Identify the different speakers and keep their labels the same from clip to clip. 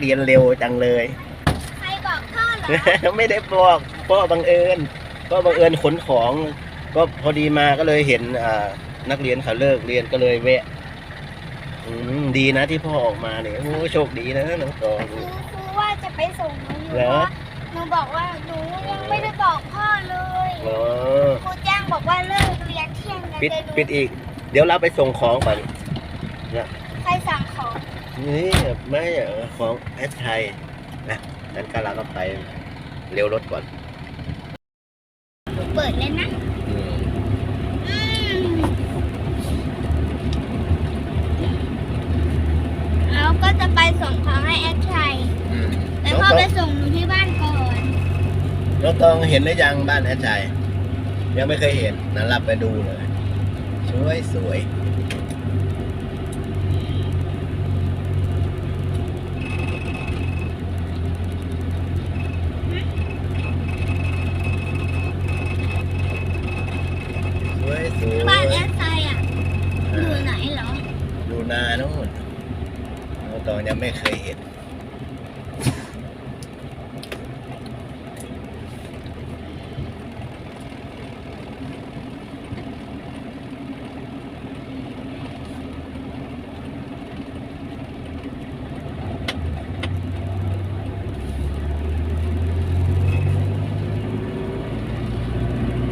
Speaker 1: เรียนเร็วจังเลย
Speaker 2: ใครบอกพ่อเหรอ
Speaker 1: ไม่ได้บอกพ่อบังเอิญก็บังเอิญขนของ ก็พอดีมาก็เลยเห็นอ่านักเรียนเขาเลิกเรียนก็เลยแวะอืมดีนะที่พ่อออกมาเนี่ยโอ้โชคดีนะน้องตอง
Speaker 2: ครูครูว่าจะไปส่งหนูอยู่
Speaker 1: เหรอ
Speaker 2: นะหนูบอกว่าหนูยังไม่ได้บอกพ่อเลย
Speaker 1: อ๋อ
Speaker 2: ครูแจ้งบอกว่าเลิกเรียนเที่ยงกัน
Speaker 1: ปิด
Speaker 2: เลยหนู
Speaker 1: ปิดอีก เดี๋ยวเราไปส่งของก่อน
Speaker 2: ใครสั่งของ
Speaker 1: นี่ไม่เหรอของแอดไทยนะงั้นก็เราก็ไปเร็วรถก่อน
Speaker 2: หนูเปิดเลยนะ
Speaker 1: อืม
Speaker 2: อืมแล้วก็จะไปส่งของให้แอดชัย
Speaker 1: อืม
Speaker 2: แต่
Speaker 1: น้อง
Speaker 2: พ่อ
Speaker 1: ตอง
Speaker 2: ไปส่งหนูที่บ้านก่อน
Speaker 1: น้องตองเห็นหรือยังบ้านแอดไทยยังไม่เคยเห็นนะรับไปดูเลยสวยสวย สวยสวย
Speaker 2: บ้านแอดชัยอะอยู่ไหนเหรอ
Speaker 1: ดูนาโน่น น้องตองยังไม่เคยเห็น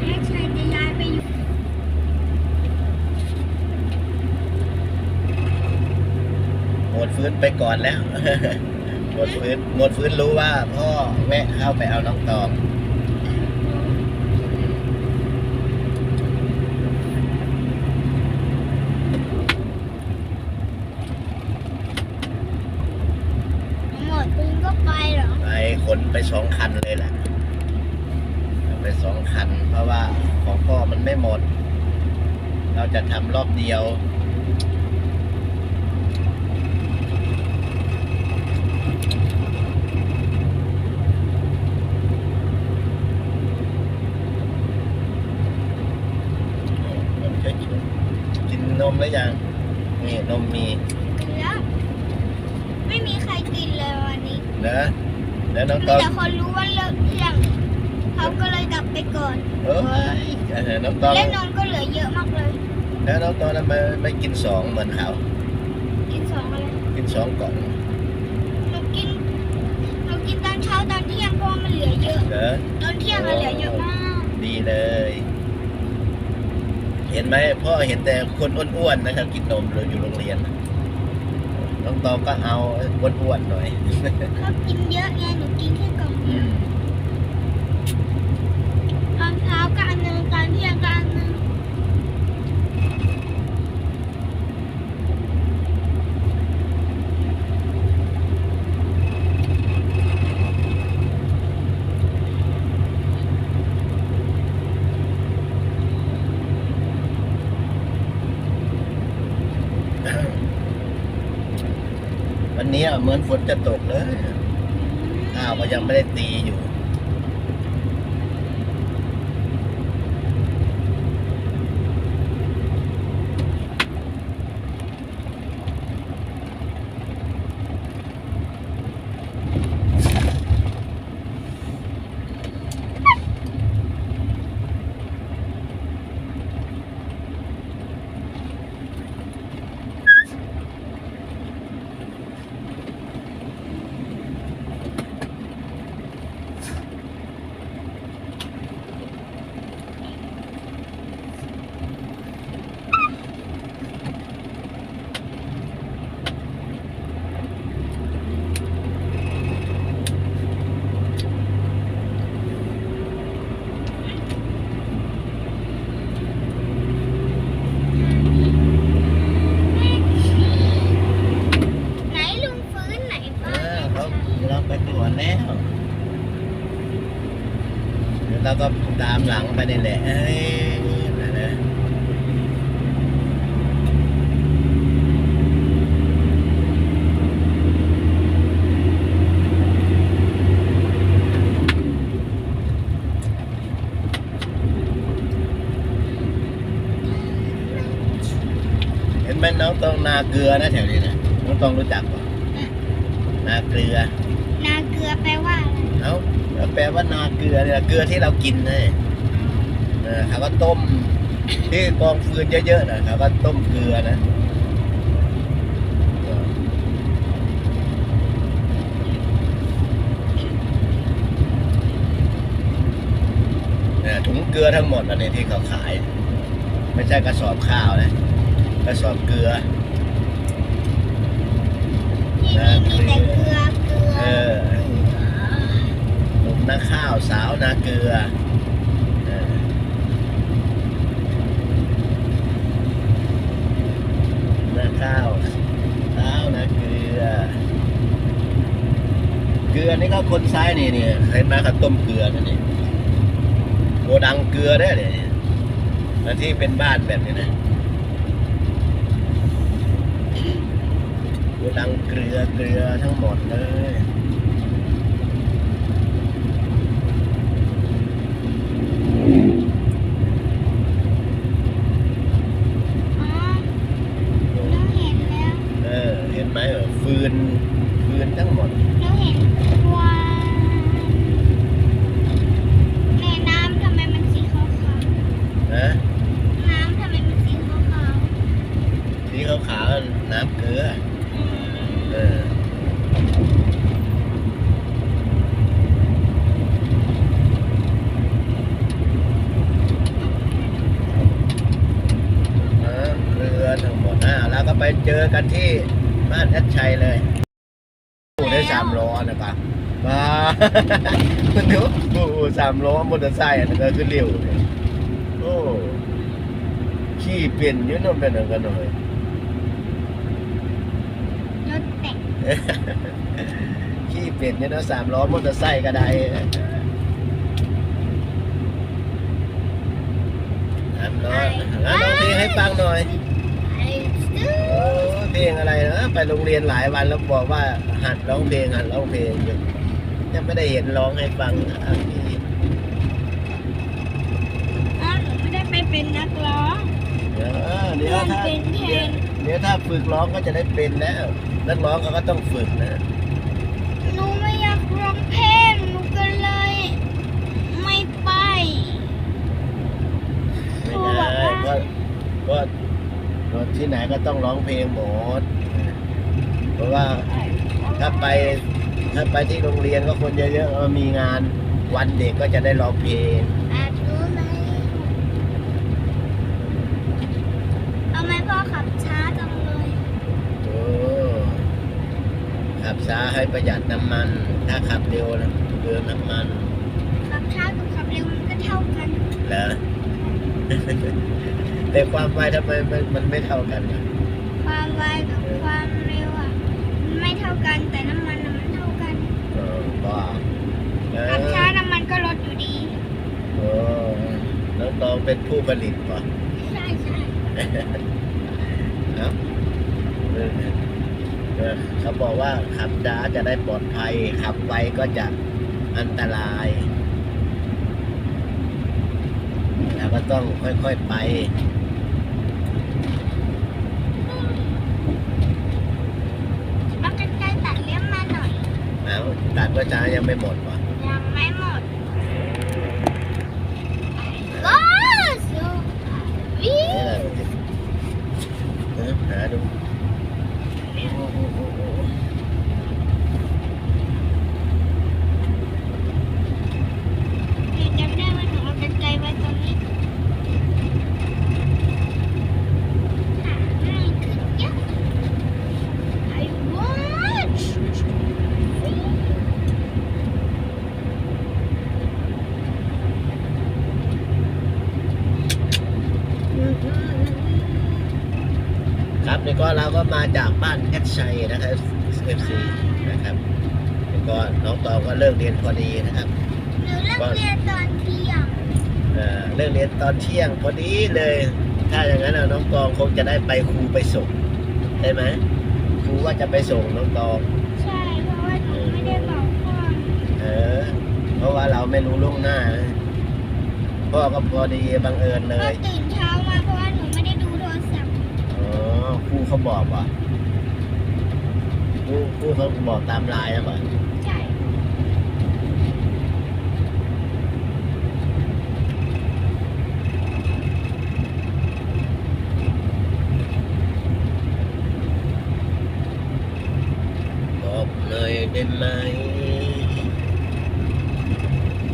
Speaker 2: แอดชัยจะย้ายไปอยู่
Speaker 1: หมดฟื้น ไปก่อนแล้วหมดฟื้นหมดฟื้นรู้ว่าพ่อแวะเข้าไปเอาน้องตอง
Speaker 2: หมดปืนก็ไปเหรอ
Speaker 1: ไปขนไปสองคันเลยแหละเอาไปสองคัน เพราะว่าของพ่อมันไม่หมด เราจะทำรอบเดียว มันช่วยกินนมแล้วยัง นี่นมมี
Speaker 2: กินแล้ว ไม่มีใครกินเลยวันนี้
Speaker 1: นะ แล้วน้อง
Speaker 2: มี
Speaker 1: ตอง
Speaker 2: แต่คนรู้ว่าเลิกเที่ยงเขาก็เลยกลับไปก่อน
Speaker 1: เอ้ยเออน้องตอง
Speaker 2: และนมก็เหลือเยอะมากเลย
Speaker 1: แล้วน้องตองทำไมไม่กินสองเหมือนเขา
Speaker 2: กินสองอะไร
Speaker 1: กินสองกล่อง
Speaker 2: หนูกินหนูกินตอนเช้าตอนเที่ยงเพราะว่ามันเหลือเยอะ
Speaker 1: เหรอ
Speaker 2: ตอนเที่ยงมันเหลือเยอะมาก
Speaker 1: ดีเลย เห็นไหมพ่อเห็นแต่คนอ้วนๆนะครับ กินนมหรืออยู่โรงเรียน น้องตองก็เอาอ้วนๆหน่อย
Speaker 2: เขากินเยอะไงหนูกินแค่กล่องเดี
Speaker 1: อื
Speaker 2: ยว
Speaker 1: ม
Speaker 2: ตอนเช้าก็อันหนึงตอนเที่ยงก็อันหนึง
Speaker 1: วันนี้เหมือนฝนจะตกเลย อ้าวก็ยังไม่ได้ตีอยู่
Speaker 2: ไหนลุงฟื้นไหนบ้า
Speaker 1: อ่าน เขาเราไปตรวจแล้วเดี๋ยวเราก็ตามห ลังไปนี่แหละเอ้ยนะนะเห็นไหมน้องตองนาเกลือนะแถวนี้นะน้องตองรู้จักปะนาเกลือ
Speaker 2: นาเกลือแปลว่าอะไร
Speaker 1: เอ้าแปลว่านาเกลือเนี่ยเกลือที่เรากิน นะเออเขาก็ต้มที่กองฟืนเยอะๆนะเขาก็ต้มเกลือนะเนี่ยถุงเกลือทั้งหมดอันนี้ที่เขาขาย ไม่ใช่กระสอบข้าวนะกระสอบเกลือ
Speaker 2: ที่นี่มีแต่เกลือเกลือ
Speaker 1: เออหนุ่มนาข้าวสาวนาเกลือเออนาข้าวสาวนาเกลือ เกลือ นี่ก็คนซ้ายนี่นี่เห็นไหมเขาต้มเกลือนั่นนี่โกดังเกลือได้เลยเนี่ยแล้วที่เป็นบ้านแบบนี้นะโกดังเกลือเกลือทั้งหมดเลย
Speaker 2: อ๋อหนูเห็นแล้ว
Speaker 1: เออเห็นไหมเออฟืนฟืนทั้งหมด
Speaker 2: หนูเห็นกวางแม่น้ำทำไมมันสีขาว
Speaker 1: นะ
Speaker 2: ๆน้ำทำไมมันสีขาว
Speaker 1: สีขาวๆน้ำเกลือ
Speaker 2: ๆอืม
Speaker 1: เออน้ำเกลือทั้งหมดอ่าแล้วก็ไปเจ อกันที่บ้านแอดชัยเลยโอ้ได้สามล้อนะปะมาคุณดูโอ้สามล้อมอเตอร์ไซค์อันนั้นก็คือเร็วเลยโอ้ขี่เปลี่ยนอยืนนนเป็นอะไรกันหน่อย
Speaker 2: รถแต่ง
Speaker 1: ขี่เปลี่ยนเนี่ยนะสามล้อมอเตอร์ไซค์ก็ได้สามล้ออะร้องเพลงให้ฟังหน่อย
Speaker 2: ไอ้ซื้อ
Speaker 1: โอ้ เพลงอะไรนะไปโรงเรียนหลายวันแล้วบอกว่าหัดร้องเพลงหัดร้องเพลงอยู่ยังไม่ได้เห็นร้องให้ฟังอะพี่
Speaker 2: อ้าวหนูไม่ได้ไปเป็นนักร้อง
Speaker 1: เดี๋ยวเดี๋ยวถ้า
Speaker 2: เป็นเพลง
Speaker 1: เดี๋ยวถ้าฝึกร้องก็จะได้เป็นแล้วนักร้องเขาก็ต้องฝึกนะ
Speaker 2: หนูไม่อยากร้องเพลงหนูก็เลย ไม่ไป
Speaker 1: ไม่
Speaker 2: ครูบอก
Speaker 1: ได้
Speaker 2: ว่า
Speaker 1: ก็ก็ที่ไหนก็ต้องร้องเพลงหมด เพราะว่าถ้าไปถ้าไปที่โรงเรียนก็คนเยอะๆเออมีงานวันเด็กก็จะได้ร้องเพลง
Speaker 2: อาจรู้ไหมทำไมพ่อขับช้าจังเลย
Speaker 1: โอ้ขับช้าให้ประหยัดน้ำมัน ถ้าขับเร็วนะเปลืองน้ำมัน
Speaker 2: ขับช้ากับขับเร็วมันก็เท่ากัน
Speaker 1: เหรอ แต่ความไวทำไมมันมันไม่เท่ากันนะ
Speaker 2: ความไวกับความเร็วอะมันไม่เท่ากันแต่น้ำมันน่ะมันเท่ากัน
Speaker 1: เออบ้าเออ
Speaker 2: ขับช้าน้ำมันก็ลดอยู่ดี
Speaker 1: โอ้แล้วตองเป็นผู้ผลิตป่ะ
Speaker 2: ใช่ใช่
Speaker 1: ครับเออเออเขาบอกว่าขับช้าจะได้ปลอดภัย ขับไวก็จะอันตรายแล้วก็ต้องค่อยๆไป
Speaker 2: เอากันไกรตัดเลี้ยงมาหน่อย
Speaker 1: เอา จ้ายังไม่หมดว่ะ
Speaker 2: ยังไม่หมดก็สุวิ
Speaker 1: นี่แหละเออหาดูโอ้โหโอ้โห
Speaker 2: หนูจำได้ว่าหนูเอากันไกรไว้ตรงนี้หาง่ายขึ้นเยอะ I watch
Speaker 1: ครับนี่ ก็เราก็มาจากบ้านแอดชัยนะครับเอฟซีนะครับแล้วก็น้องตองก็เลิกเรียนพอดีนะครับ
Speaker 2: หนูเลิกเรียนตอนเที่ยง
Speaker 1: เอ่อเลิกเรียนตอนเที่ยงพอดีเลย ถ้าอย่างนั้นน่ะน้องตองคงจะได้ไปครูไปส่งได้ไหมครูว่าจะไปส่งน้องตอง
Speaker 2: ใช่เพราะว่าหนูไม่ได้บอกพ่อ
Speaker 1: เออเพราะว่าเราไม่รู้ล่วงหน้าพ่อก็พอดีบังเอิญเล
Speaker 2: ก็
Speaker 1: ย
Speaker 2: ว่าหนูไม่ได้ดูโทรศัพท์
Speaker 1: อ๋อครูเขาบอกว่าผู้ผู้เขาบอกตามไลน์นะบ่
Speaker 2: ใช่
Speaker 1: บอกหน่อยได้ไหม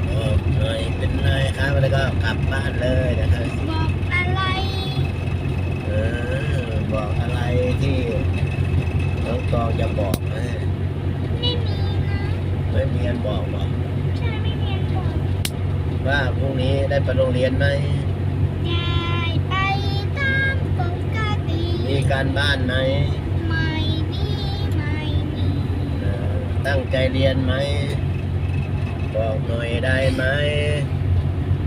Speaker 1: บอกหน่อยเป็นไรครับแล้วก็กลับบ้านเลยนะครับ
Speaker 2: บอกอะไร
Speaker 1: เออบอกอะไรที่น้องตอง จะบอกนะ
Speaker 2: ไม่มีนะ
Speaker 1: ไม่มีอันบอกบอก
Speaker 2: ใช่ไม่มีอันบอก
Speaker 1: ว่าพรุ่งนี้ได้ไปโรงเรียนไหม
Speaker 2: ยายไปตามปกติ
Speaker 1: มีการบ้านไหม
Speaker 2: ไม่มีไม่มี
Speaker 1: เออตั้งใจเรียนไหมบอกหน่อยได้ไหม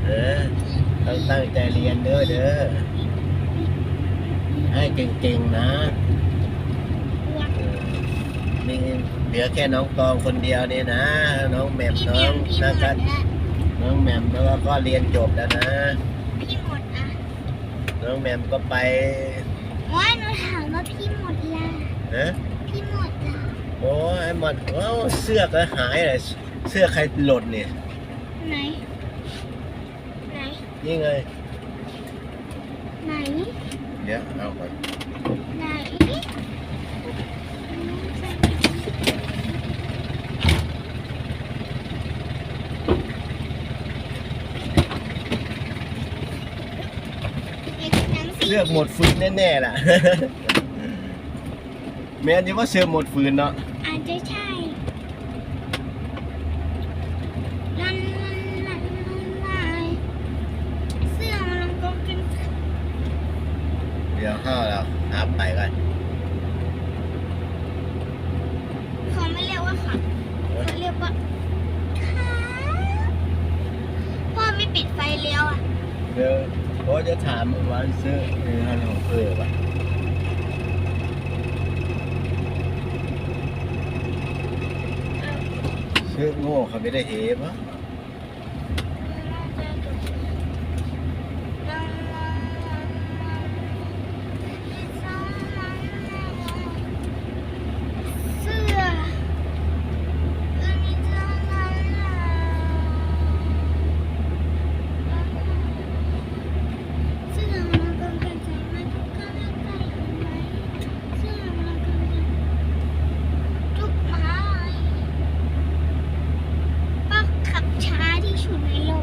Speaker 1: เออต้องตั้งใจเรียนเด้อเด้อให้เก่งๆนะ มีเหลือแค่น้องตองคนเดียวนี่นะ น้องแหม่ม
Speaker 2: พี่
Speaker 1: น้
Speaker 2: เมี
Speaker 1: อยง
Speaker 2: มพี่หม
Speaker 1: นะ
Speaker 2: ด
Speaker 1: ครับ
Speaker 2: ละ
Speaker 1: น้องแหม่มแล้วก็เรียนจบแล้วนะ
Speaker 2: พี่หมดอะ
Speaker 1: น้องแหม่มก็ไป
Speaker 2: ว่าหนูถามว่าพี่หมดละ
Speaker 1: ฮะ
Speaker 2: พี่หมดละ
Speaker 1: โอ้ยหมดว้าวเสื้อก็หายเลยเสื้อใครหล่นเนี่ย
Speaker 2: ไหน ไหน
Speaker 1: นี่ไง
Speaker 2: ไหน
Speaker 1: เดี๋ยวเอาก่อน
Speaker 2: ไหน
Speaker 1: เสื้อหมดฟืนแน่ๆล่ะ แม่นยังว่าเสื้อหมดฟืนเนาะ
Speaker 2: อาจจะใช่ลันลันลันลันลายเสื้อมันก็เป็น
Speaker 1: เดี๋ยวห้าเราอัพไปกัน
Speaker 2: เขาไม่เรี ยกว่าขับเขาเรียกว่าขาพ่อไม่ปิดไฟเลี้ยวอะ
Speaker 1: เดี๋ยวโอ้จะถามว่าเสื้อเออฮัลโหลเออว่ะเสื้อโง่เขาไม่ได้เห็นวะ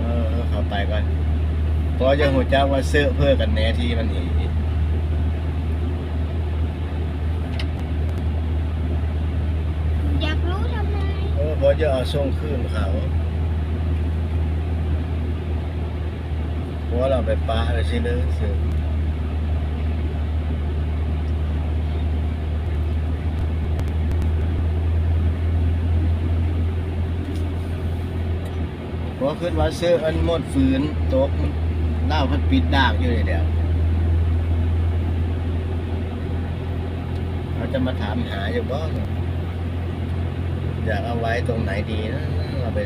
Speaker 1: เออเออเขาไปก่อนเพราะ จะหัวเจ้าว่าเสื้อเพื่อกันแน่ที่มันอีก
Speaker 2: อยากรู้ทำไม
Speaker 1: เออเพราะจะเอาส่งขึ้นเขาเพราะเราไปปะอะไรสิเนื้อเสือเพราะขึ้นว่าเสื้ออันหมดฝืนตก เล่าพันปิดดากอยู่เลยเดียวเขาจะมาถามหาอยู่บ้างอยากเอาไว้ตรงไหนดีนะเราไป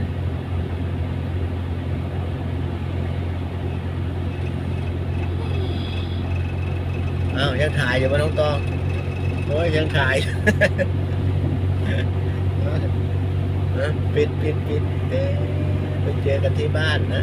Speaker 1: อ้าวยังถ่ายอยู่บ้าน้องตองโอ้ยยังถ่ายปิดปิดปิดไปเจอกันที่บ้านนะ